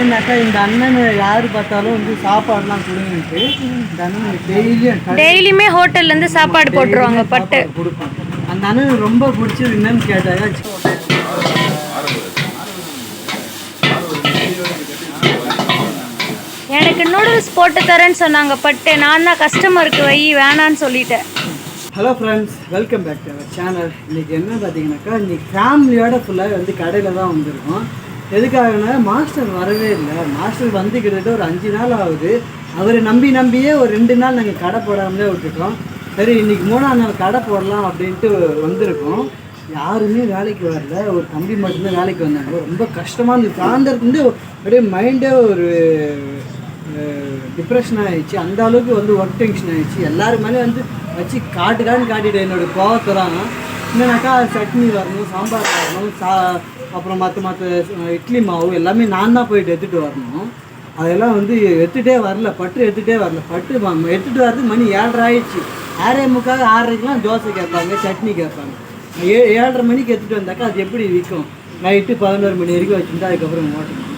ஏன்னாக்கா இந்த அண்ணன் யார் பார்த்தாலும் வந்து சாப்பாடுலாம் கொடுங்கன்ட்டு இந்த அண்ணன் டெய்லியும் டெய்லியுமே ஹோட்டல்ல இருந்து சாப்பாடு போட்டுருவாங்க பட்டு. கொடுப்பேன் அந்த அண்ணன் ரொம்ப பிடிச்சது என்னன்னு கேட்டாங்க எனக்கு நூடுல்ஸ் போட்டு தரேன்னு சொன்னாங்க பட்டு. நான் தான் கஸ்டமருக்கு வை வேணான்னு சொல்லிட்டேன். Hello friends welcome back to our channel இன்னைக்கு என்ன பார்த்தீங்கன்னாக்கா இன்னைக்கு ஃபேமிலியோட ஃபுல்லாக வந்து கடையில் தான் வந்திருக்கோம். எதுக்காகனா மாஸ்டர் வரவே இல்லை. மாஸ்டர் வந்து கிட்டத்தட்ட ஒரு அஞ்சு நாள் ஆகுது. அவரை நம்பி நம்பியே ஒரு ரெண்டு நாள் நாங்கள் கடை போடாமலே விட்டுட்டோம். சரி இன்னைக்கு மூணாம் நாள் கடை போடலாம் அப்படின்ட்டு வந்திருக்கோம். யாருமே வேலைக்கு வரல. ஒரு தம்பி மட்டும்தான் வேலைக்கு வந்தாங்க. ரொம்ப கஷ்டமாக இருந்தது. சாயந்தரத்துலேருந்து அப்படியே மைண்டே ஒரு டிப்ரெஷன் ஆகிடுச்சு அந்த அளவுக்கு வந்து ஒர்க் டென்ஷன் ஆகிடுச்சு எல்லாரும் மேலே வந்து வச்சு காட்டுக்கான்னு காட்டிட்டு என்னோட கோவத்துறாங்க என்னன்னாக்கா சட்னி வரணும் சாம்பார் வரணும் சா அப்புறம் மற்ற மற்ற இட்லி மாவு எல்லாமே நான் தான் போயிட்டு எடுத்துகிட்டு வரணும். அதெல்லாம் வந்து எடுத்துகிட்டே வரல பட்டு எடுத்துகிட்டே வரல. பட்டு எடுத்துகிட்டு வரது மணி ஏழரை ஆயிடுச்சு. ஆறே முக்கால் ஆறரைக்கெலாம் தோசை கேட்பாங்க சட்னி கேட்பாங்க. ஏ ஏழரை மணிக்கு எடுத்துகிட்டு வந்தாக்கா அது எப்படி விற்கும்? நைட்டு பதினோரு மணி வரைக்கும் வச்சுருந்தா அதுக்கப்புறம் ஓட்டணும்.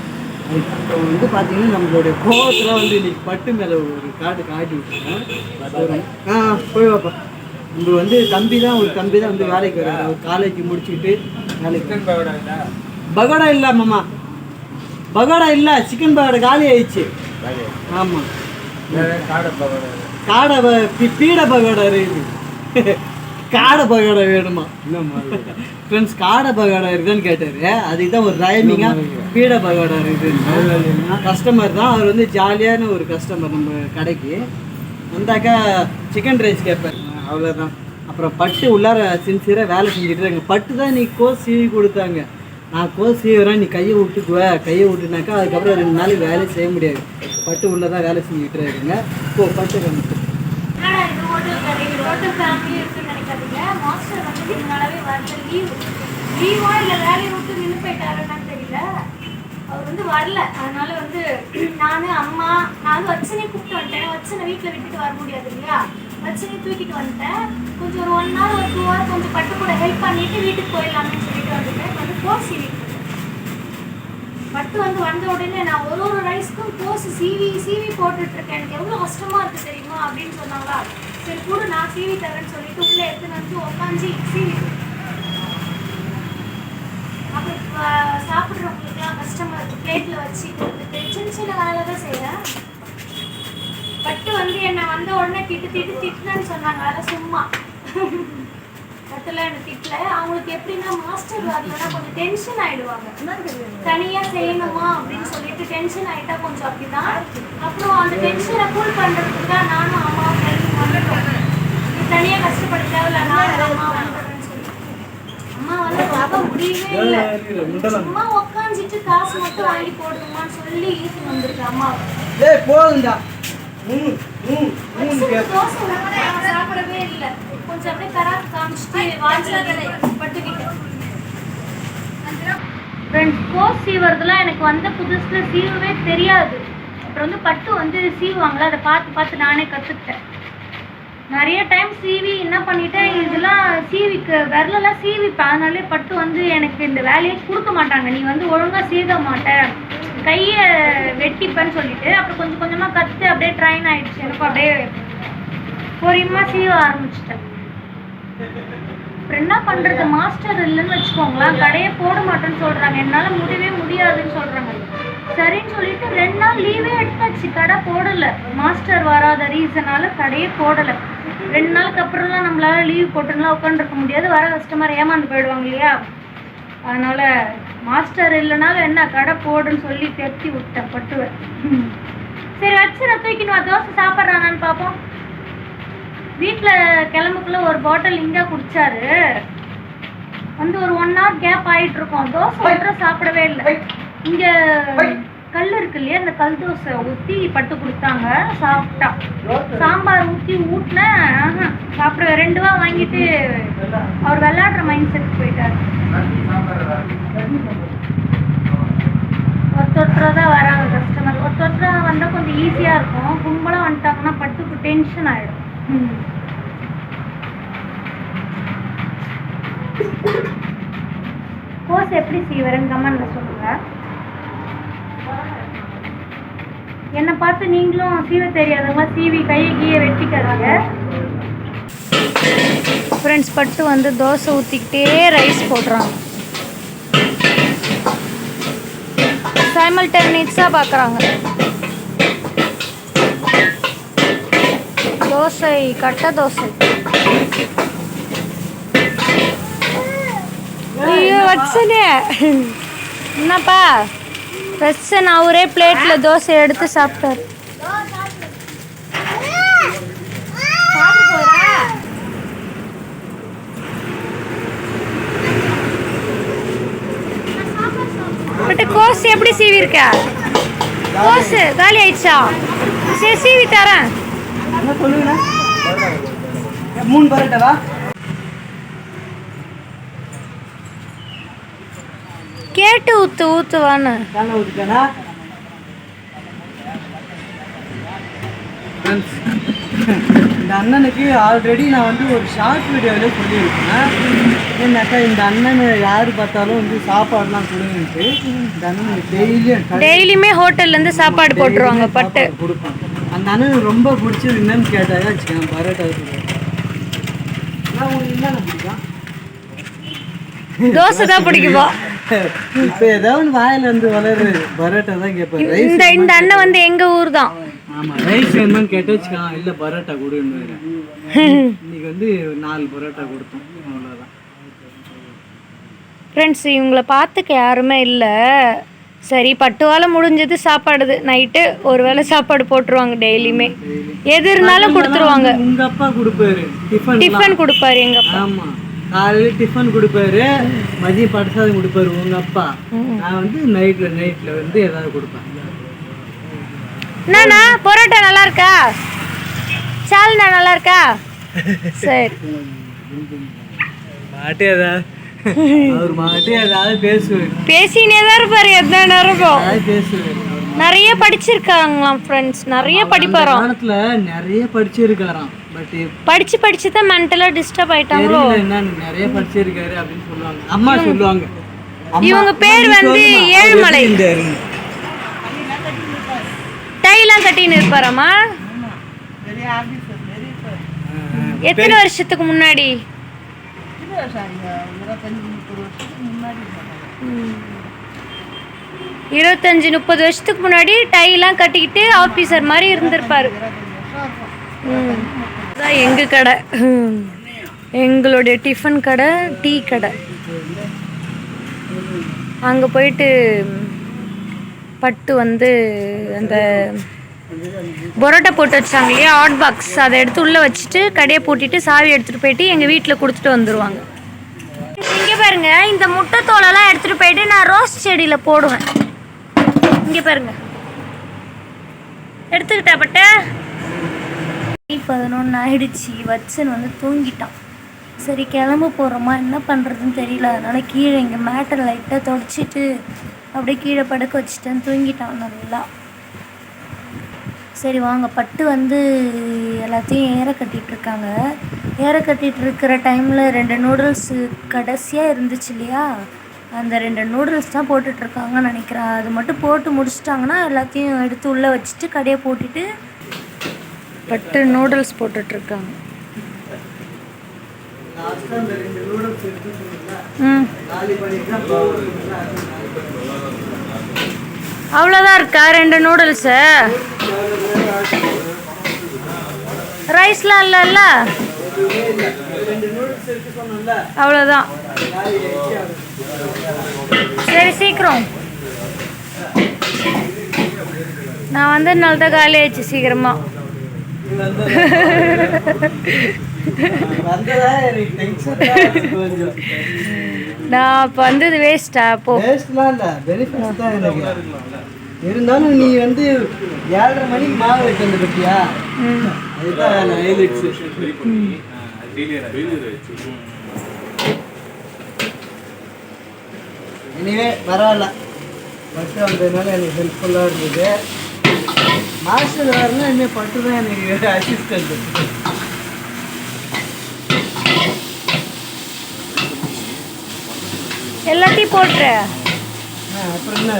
இப்போ வந்து பார்த்தீங்கன்னா நம்மளுடைய கோவத்தில் வந்து இன்னைக்கு பட்டு மேலே ஒரு காட்டு காட்டி விட்டுருக்கேன் ஆ போய் வாப்பா நம்ம வந்து தம்பி தான் ஒரு தம்பி தான் வந்து வேலைக்கு வர்றாரு. அவர் காலேஜ் முடிச்சுட்டு பகோடா இல்லை மாமா. பகோடா இல்லை சிக்கன் பகோடா காலி ஆயிடுச்சு. ஆமாம் காடை பீடை பகோடா இருக்குது. காடை பகோடா வேணுமா? ஃப்ரெண்ட்ஸ் காடை பகோடா இருக்குதான்னு கேட்டாரு. அதுக்கு தான் ஒரு ரைமிங்காக பீடை பகோடா இருக்குது. கஸ்டமர் தான். அவர் வந்து ஜாலியான ஒரு கஸ்டமர் நம்ம கடைக்கு. வந்தாக்கா சிக்கன் ரைஸ் கேட்பார் அவ்வளோதான் அப்புறம் பட்டு உள்ளார சின்சியராக வேலை செஞ்சுட்டு பட்டு தான் நீ கோஸ் சீவி கொடுத்தாங்க. நான் கோஸ் சீவுறேன் நீ கையை விட்டுக்குவ. கையை விட்டுனாக்கா அதுக்கப்புறம் ரெண்டு நாளைக்கு வேலை செய்ய முடியாது. பட்டு உள்ளே தான் வேலை செஞ்சுட்டு இருக்காங்க. போ பட்டு கணக்கு ஹோட்டல் இல்லை வேலையை விட்டு நின்று போயிட்டாருன்னு தெரியல அவர் வந்து வரல அதனால வந்து நான் அம்மா நான் வந்து வச்சனே கூப்பிட்டு வந்துட்டேன் வச்சனை வீட்டில் விட்டுட்டு வர முடியாது இல்லையா வச்சனே தூக்கிட்டு வந்துட்டேன். கொஞ்சம் ஒரு ஒன் ஹவர் ஒரு டூ ஹவர் கொஞ்சம் பட்டு கூட ஹெல்ப் பண்ணிட்டு வீட்டுக்கு போயிடலாம்னு சொல்லிட்டு வந்துட்டேன் இப்ப வந்து கோஸ் சீவிட்டு பட்டு வந்து வந்த உடனே நான் ஒரு ஒரு ரைஸ்க்கும் கோஸ் சீவி சீவி போட்டுட்ருக்கேன் எனக்கு எவ்வளோ கஷ்டமாக இருக்குது தெரியுமா அப்படின்னு சொன்னாங்களா? சரி கூட நான் சீவி தரேன்னு சொல்லிட்டு உள்ளே எடுத்துன்னு வந்து உட்காந்து சீவி அப்புறம் சாப்பிட்றவங்களுக்குலாம் கஷ்டமாக இருக்குது பிளேட்டில் வச்சு கொடுத்துட்டு சின்ன சின்ன வேலை தான் செய்கிறேன் வந்து உடனே திட்டு திட்டு திட்டுனேன்னு சொன்னாங்க. அதெல்லாம் சும்மா. பட்டுல என்ன திட்டல. அவங்களுக்கு எப்படின்னா மாஸ்டர் வரலன்னா கொஞ்சம் டென்ஷன் ஆயிடுவாங்க. தனியா செய்யணுமா அப்படின்னு சொல்லிட்டு டென்ஷன் ஆயிட்டா கொஞ்சம் அப்படிதான். அப்புறம் அந்த டென்ஷனை கூல் பண்றதுக்கு தான் நானும் பண்ணிட்டோம் நீ தனியா கஷ்டப்பட தேவையில்ல நானும் அம்மா அம்மா வந்து பார்க்க முடியவே இல்லை. சும்மா உட்காந்துட்டு காசு மட்டும் வாங்கி போடுங்கம்மான்னு சொல்லி ஈர்த்து வந்திருக்கு அம்மாவை. ஏய் சாப்பிடவே இல்லை கொஞ்சம் அப்படியே கராத்து காமிச்சிட்டு வாட்ஸ்அப் பட்டுக்கிட்டு ஃப்ரெண்ட்ஸ் கோஸ் சீவறதுலாம் எனக்கு வந்த புதுசுல சீவவே தெரியாது அப்புறம் வந்து பட்டு வந்து சீவுவாங்களா அதை பார்த்து பார்த்து நானே கற்றுக்கிட்டேன் நிறைய டைம் சீவி என்ன பண்ணிட்டேன் இதெல்லாம் சீவிக்கு விரலெல்லாம் சீவிப்பேன் அதனாலே பட்டு வந்து எனக்கு இந்த வேலையை கொடுக்க மாட்டாங்க நீ வந்து ஒழுங்கா சீவ மாட்ட கையை வெட்டிப்பேன்னு சொல்லிட்டு அப்புறம் கொஞ்சம் கொஞ்சமாக கற்று அப்படியே ட்ரைன் ஆயிடுச்சு. எனக்கு அப்படியே பொறியமாக சீவ ஆரம்பிச்சிட்டேன். அப்புறம் என்ன பண்றது? மாஸ்டர் இல்லைன்னு வச்சுக்கோங்களேன். கடையே போட மாட்டேன்னு சொல்றாங்க. என்னால முடியவே முடியாதுன்னு சொல்றாங்க. சரின்னு சொல்லிட்டு ரெண்டு நாள் லீவே எடுத்தாச்சு. கடை போடலை. மாஸ்டர் வராத ரீசனால கடையே போடலை. ரெண்டு நாளுக்கு அப்புறம்லாம் நம்மளால லீவ் போட்டுலாம் உட்காந்துருக்க முடியாது. வர கஸ்டமர் ஏமாந்து போயிடுவாங்க இல்லையா? அதனால மாஸ்டர் இல்லைனாலும் என்ன கடை போடுன்னு சொல்லி தெத்தி விட்டேன் பட்டுவேன். சரி வச்சு தூக்கின்னு வா தோசை சாப்பிட்றானான்னு பார்ப்போம் வீட்டில் கிளம்புக்குள்ள ஒரு பாட்டில் இங்கே குடிச்சாரு. வந்து ஒரு ஒன் ஹவர் கேப் ஆயிட்டு இருக்கோம். தோசை மட்டும் சாப்பிடவே இல்லை. இங்க கல் இருக்கு இல்லையா அந்த கல் தோசை ஊற்றி பட்டு கொடுத்தாங்க சாப்பிட்டா. சாம்பார் ஊற்றி ஊட்டினேன் சாப்பிட ரெண்டு ரூபா வாங்கிட்டு அவர் விளையாடுற மைண்ட் செட் போயிட்டாரு. ஒருத்தொருத்தராக தான் வராங்க கஸ்டமர் ஒருத்தொருத்தராக வந்தால் கொஞ்சம் ஈஸியாக இருக்கும். கும்பலாக வந்துட்டாங்கன்னா பட்டுக்கு டென்ஷன் ஆகிடும் கோஸ் எப்படி செய்வரேன்னு நான் சொல்லுங்க. என்னை பார்த்து நீங்களும் சீவ தெரியாதவங்க சீவி கையை கீயை வெட்டிக்கிறாங்க ஃப்ரெண்ட்ஸ் பட்டு வந்து தோசை ஊற்றிக்கிட்டே ரைஸ் போடுறாங்க. சைமல் சைமல்டேனியஸாக பார்க்குறாங்க தோசை கட்டை தோசை. ஐயோ வச்சனே. என்னப்பா? நான் அவரே பிளேட்டில் தோசை எடுத்து சாப்பிட்டாரு. பட் கோஸ் எப்படி சீவி இருக்க கோஸ் காலி ஆயிடுச்சா? சரி சீவி தரேன். மூணு பரோட்டாவா தானே ஊற்றிட்டேனா இந்த அண்ணனுக்கு ஆல்ரெடி நான் வந்து ஒரு ஷார்ட் வீடியோவில் சொல்லியிருக்கேன். என்னக்கா இந்த அண்ணன் யார் பார்த்தாலும் வந்து சாப்பாடுலாம் கொடுங்கன்ட்டு. இந்த அண்ணனுக்கு டெய்லியும் டெய்லியுமே ஹோட்டல்ல இருந்து சாப்பாடு போட்டுருவாங்க பட்டு. கொடுப்பேன் அந்த அண்ணனுக்கு ரொம்ப பிடிச்சது என்னன்னு கேட்டாங்க வச்சுக்கேன் பரோட்டா உங்களுக்கு என்னென்ன பிடிக்கும்? தோசை தான் பிடிக்குமா? இப்போ ஒன்று வாயில இருந்து வளருது பரோட்டா தான் கேட்பாரு. இந்த இந்த அண்ணன் வந்து எங்க ஊர் தான். ஆமா ரைஸ் வேணுமான்னு கேட்டு வச்சுக்கலாம் இல்லை பரோட்டா கொடுன்னு இன்னைக்கு வந்து நாலு பரோட்டா கொடுத்தோம் அவ்வளோதான் ஃப்ரெண்ட்ஸ் இவங்கள பார்த்துக்க யாருமே இல்லை. சரி பட்டு வேலை முடிஞ்சது சாப்பாடுது. நைட்டு ஒரு வேளை சாப்பாடு போட்டுருவாங்க டெய்லியுமே. எது இருந்தாலும் கொடுத்துருவாங்க. உங்க அப்பா கொடுப்பாரு டிஃபன் கொடுப்பாரு எங்க அப்பா. ஆமா. காலையில டிஃபன் கொடுப்பாரு மதியம் படசாதம் கொடுப்பாரு உங்க அப்பா. நான் வந்து நைட்ல நைட்ல வந்து ஏதாவது கொடுப்பேன். என்னண்ணா பரோட்டா நல்லா இருக்கா? சால்னா நல்லா இருக்கா? சரி. மாட்டே ஏதாவது அவர் மாட்டே ஏதாவது பேசுவார். பேசினே தான் இருப்பாரு எத்தனை நேரமும் ஏதாவது பேசுவார். நிறைய படிச்சிருக்காங்களாம் ஃப்ரெண்ட்ஸ் நிறைய படிப்பாராம். காலத்துல நிறைய படிச்சிருக்காராம். பட் படிச்சு படிச்சு தான் மென்டலாக டிஸ்டர்ப் ஆயிட்டாங்களோ? நிறைய படிச்சிருக்காரு அப்படின்னு சொல்லுவாங்க. அம்மா சொல்லுவாங்க. இவங்க பேர் வந்து ஏழுமலை. டைலாம் கட்டின்னு இருப்பாராமா எத்தனை வருஷத்துக்கு முன்னாடி. இருபத்தஞ்சு முப்பது வருஷத்துக்கு முன்னாடி டைலாம் கட்டிக்கிட்டு ஆஃபீஸர் மாதிரி இருந்திருப்பாரு. ம். இதுதான் எங்க கடை. எங்களுடைய டிஃபன் கடை டீ கடை. அங்கே போயிட்டு பட்டு வந்து அந்த பரோட்டா போட்டு வச்சாங்க இல்லையா? ஹாட் பாக்ஸ் அதை எடுத்து உள்ளே வச்சுட்டு கடையை பூட்டிட்டு சாவி எடுத்துகிட்டு போயிட்டு எங்கள் வீட்டில் கொடுத்துட்டு வந்துடுவாங்க இங்கே பாருங்க இந்த முட்டை தோலெல்லாம் எடுத்துகிட்டு போயிட்டு நான் ரோஸ் செடியில் போடுவேன். இங்கே பாருங்க. எடுத்துக்கிட்டா பட்ட? பதினொன்று ஆயிடுச்சு வச்சன் வந்து தூங்கிட்டான். சரி கிளம்ப போகிறோமா என்ன பண்ணுறதுன்னு தெரியல. அதனால் கீழே இங்கே மேட்டை லைட்டாக தொடச்சிட்டு அப்படியே கீழே படுக்க வச்சுட்டேன் தூங்கிட்டான் நல்லா. சரி வாங்க. பட்டு வந்து எல்லாத்தையும் ஏற கட்டிகிட்ருக்காங்க இருக்காங்க. ஏற கட்டிகிட்டு இருக்கிற டைமில் ரெண்டு நூடுல்ஸ் கடைசியாக இருந்துச்சு இல்லையா? அந்த ரெண்டு நூடுல்ஸ் தான் போட்டுட்ருக்காங்கன்னு நினைக்கிறேன். அது மட்டும் போட்டு முடிச்சிட்டாங்கன்னா எல்லாத்தையும் எடுத்து உள்ளே வச்சுட்டு கடையை போட்டுட்டு பட்டு நூடுல்ஸ் போட்டுட்ருக்காங்க. ம். அவ்வளோதான் இருக்கா? ரெண்டு நூடுல்ஸு ரைஸ்லாம் இல்லைல்ல? அவ்வளோதான். சரி சீக்கிரம். நான் வந்ததுனால தான் காலி ஆயிடுச்சு சீக்கிரமாக நான் வந்தது வேஸ்டா போ. Wasteலாம் இல்ல, benefits தான் எனக்கு. இருந்தாலும் நீ வந்து ஏழரை மணிக்கு மாவு வைக்க வந்து அதுதான் ஹைலைட்ஸ் எனிவே பரவாயில்ல. பட்டு வந்ததுனால எனக்கு ஹெல்ப்ஃபுல்லாக இருந்தது. மாஸ்டர் வரல என்ன பட்டு எனக்கு அசிஸ்டன்ட் எல்லாத்தையும் போட்டுரு அப்புறம் என்ன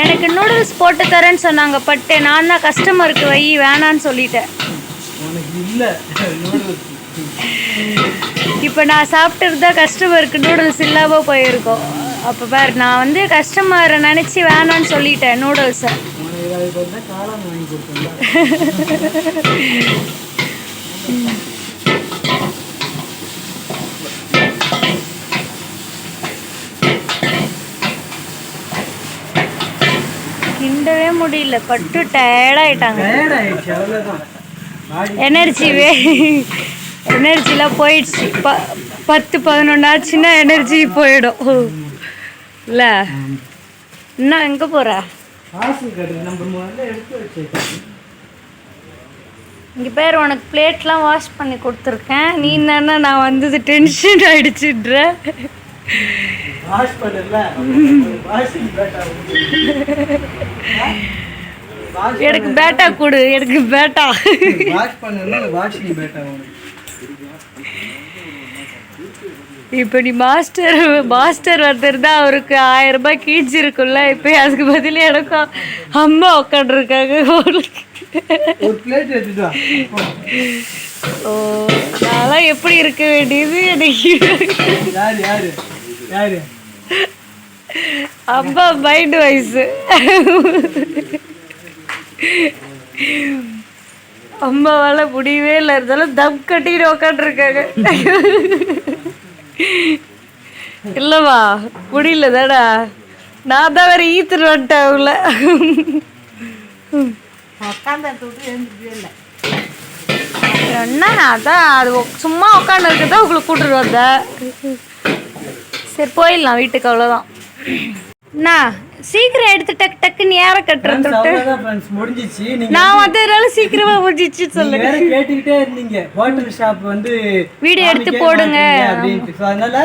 எனக்கு நூடுல்ஸ் போட்டு தரேன்னு சொன்னாங்க பட்டு நான் தான் கஸ்டமருக்கு வை வேணான்னு சொல்லிட்டேன். உனக்கு இல்லை நூடுல்ஸ் இப்போ நான் சாப்பிட்டு தான் கஸ்டமருக்கு நூடுல்ஸ் இல்லாமல் போயிருக்கோம். அப்போ பாரு நான் வந்து கஸ்டமரை நினச்சி வேணான்னு சொல்லிட்டேன் நூடுல்ஸை கிண்டவே முடியல பட்டு டயர்டாயிட்டாங்க பாடி எனர்ஜிவே எனர்ஜிலாம் போயிடுச்சு. ப பத்து பதினொன்று ஆச்சுன்னா எனர்ஜி போயிடும். இல்லை இன்னும் எங்கே போகிற இங்கே பேர் உனக்கு பிளேட்லாம் வாஷ் பண்ணி கொடுத்துருக்கேன். நீ என்னன்னா நான் வந்தது டென்ஷன் ஆயிடுச்சுன்ற. பேட்டா எனக்கு பேட்டா கொடு எனக்கு பேட்டா வாஷ் பண்ணல வாஷிங் பேட்டா உனக்கு இப்போ நீ மாஸ்டர் மாஸ்டர் ஒருத்தர் தான் அவருக்கு ஆயிரம் ரூபாய் கீழ்ச்சி இருக்குல்ல இப்போ அதுக்கு பதில் எனக்கும் அம்மா உட்காந்துருக்காங்க. ஓ நான்லாம் எப்படி இருக்க வேண்டியது எனக்கு? அம்மா மைண்ட் வயசு அம்மாவால முடியவே இல்லை இருந்தாலும் தம் கட்டிட்டு உக்காந்துருக்காங்க இல்லைவா முடியல தாடா நான் தான் வேற ஈத்துட்டு வந்துட்டேன் அவங்கள. என்ன அதான் அது சும்மா உட்காந்துருக்கு தான் உங்களை கூட்டுட்டு வந்தேன். சரி போயிடலாம் வீட்டுக்கு அவ்வளோதான் என்ன சீக்கிரம் எடுத்து டக்கு டக்குன்னு ஏற கட்டுறது முடிஞ்சிச்சு. நான் வந்ததுனால சீக்கிரமா முடிஞ்சிச்சு சொல்லு நீங்க வேற கேட்டுக்கிட்டே இருந்தீங்க. ஹோட்டல் ஷாப் வந்து வீடியோ எடுத்து போடுங்க. அப்படின்ட்டு. ஸோ அதனால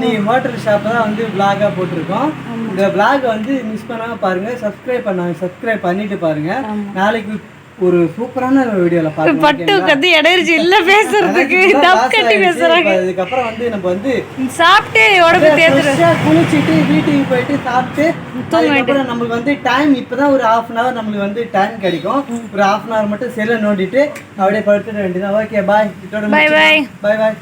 நீ ஹோட்டல் ஷாப் தான் வந்து vlog-ஆ போட்டிருக்கோம். இந்த vlog வந்து மிஸ் பண்ணாம பாருங்க. சப்ஸ்கிரைப் பண்ணாங்க சப்ஸ்கிரைப் பண்ணிட்டு பாருங்க. நாளைக்கு ஒரு சூப்பரான வீடியோல பாருங்க பட்டு கத்து எனர்ஜி இல்ல பேசுறதுக்கு. தம் கட்டி பேசுறாங்க. அதுக்கப்புறம் வந்து நம்ம வந்து சாப்பிட்டு உடம்பு ஃப்ரெஷ்ஷாக குளிச்சுட்டு வீட்டுக்கு போயிட்டு சாப்பிட்டு அதுக்கப்புறம் நம்மளுக்கு வந்து டைம் இப்பதான் ஒரு ஹாஃப் அன் ஹவர் நம்மளுக்கு வந்து டைம் கிடைக்கும். ஒரு ஹாஃப் அன் ஹவர் மட்டும் செல்லை நோண்டிட்டு அப்படியே படுத்துட வேண்டியதான் ஓகே பாய். பாய் பாய்